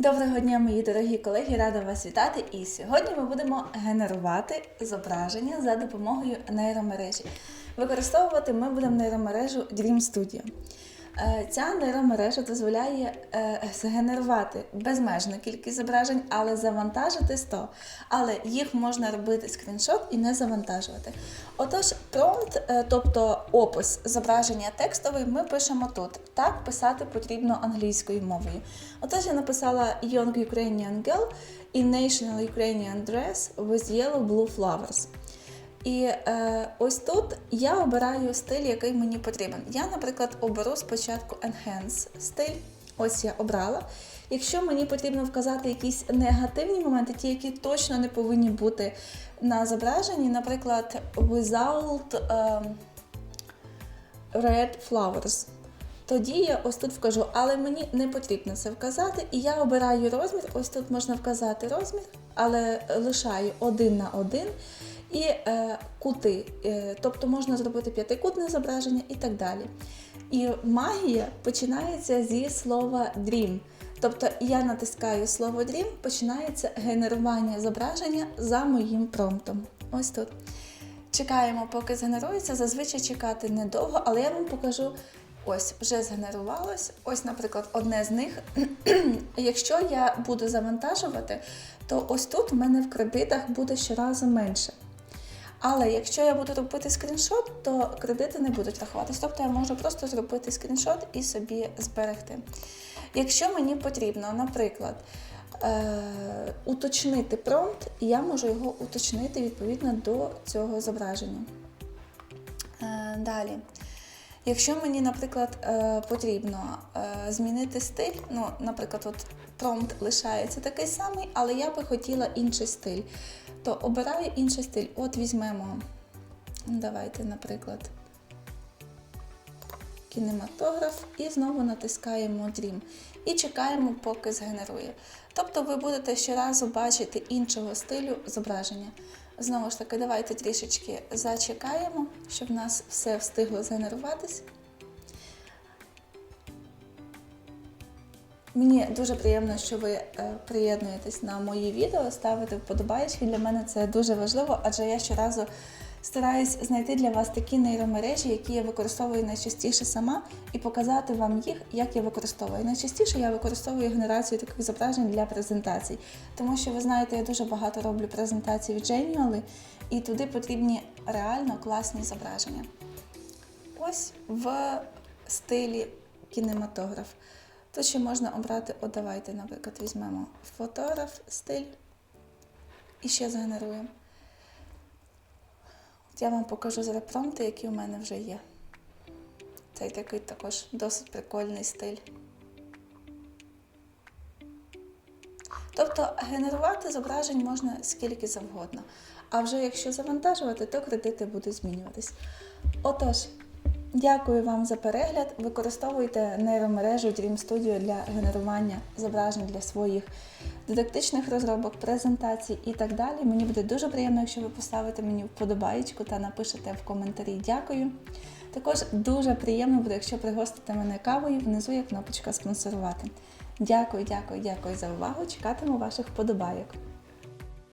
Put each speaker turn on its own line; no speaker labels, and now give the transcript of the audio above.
Доброго дня, мої дорогі колеги! Рада вас вітати. І сьогодні ми будемо генерувати зображення за допомогою нейромережі. Використовувати ми будемо нейромережу Dream Studio. Е, Ця нейромережа дозволяє е, згенерувати безмежну кількість зображень, але завантажити 100. Але їх можна робити скріншот і не завантажувати. Отож, промпт, е, тобто опис зображення текстовий, ми пишемо тут. Так писати потрібно англійською мовою. Отож, я написала Young Ukrainian Girl in National Ukrainian Dress with Yellow Blue Flowers. І е, ось тут я обираю стиль, який мені потрібен. Я, наприклад, оберу спочатку Enhance стиль. Ось я обрала. Якщо мені потрібно вказати якісь негативні моменти, ті, які точно не повинні бути на зображенні, наприклад, without е, red flowers. Тоді я ось тут вкажу, але мені не потрібно це вказати, і я обираю розмір. Ось тут можна вказати розмір, але лишаю один на один і е, кути. Е, тобто можна зробити п'ятикутне зображення і так далі. І магія починається зі слова dream. Тобто я натискаю слово dream, починається генерування зображення за моїм промптом. Ось тут. Чекаємо, поки згенерується. Зазвичай чекати недовго, але я вам покажу. Ось вже згенерувалось. Ось, наприклад, одне з них. Якщо я буду завантажувати, то ось тут в мене в кредитах буде щоразу менше. Але якщо я буду робити скріншот, то кредити не будуть рахуватись. Тобто я можу просто зробити скріншот і собі зберегти. Якщо мені потрібно, наприклад, е- уточнити промпт, і я можу його уточнити відповідно до цього зображення. Е- далі. Якщо мені, наприклад, е, потрібно е, змінити стиль, ну, наприклад, от промпт лишається такий самий, але я би хотіла інший стиль, то обираю інший стиль. От візьмемо, давайте, наприклад, кінематограф і знову натискаємо Dream. І чекаємо, поки згенерує. Тобто ви будете щоразу бачити іншого стилю зображення. Знову ж таки, давайте трішечки зачекаємо, щоб в нас все встигло згенеруватись. Мені дуже приємно, що ви е, приєднуєтесь на мої відео, ставите вподобайки. Для мене це дуже важливо, адже я щоразу стараюсь знайти для вас такі нейромережі, які я використовую найчастіше сама, і показати вам їх, як я використовую. Найчастіше я використовую генерацію таких зображень для презентацій, тому що ви знаєте, я дуже багато роблю презентацій в Genially, і туди потрібні реально класні зображення. Ось в стилі кінематограф. Тут ще можна обрати, от давайте, наприклад, візьмемо фотограф, стиль і ще згенеруємо. Я вам покажу зараз промпти, які у мене вже є. Цей такий також досить прикольний стиль. Тобто генерувати зображень можна скільки завгодно. А вже якщо завантажувати, то кредити будуть змінюватись. Отож, дякую вам за перегляд. Використовуйте нейромережу Dream Studio для генерування зображень для своїх дидактичних розробок, презентацій і так далі. Мені буде дуже приємно, якщо ви поставите мені вподобаєчку та напишете в коментарі дякую. Також дуже приємно буде, якщо пригостите мене кавою, внизу є кнопочка спонсорувати. Дякую, дякую, дякую за увагу. Чекатиму ваших вподобайок.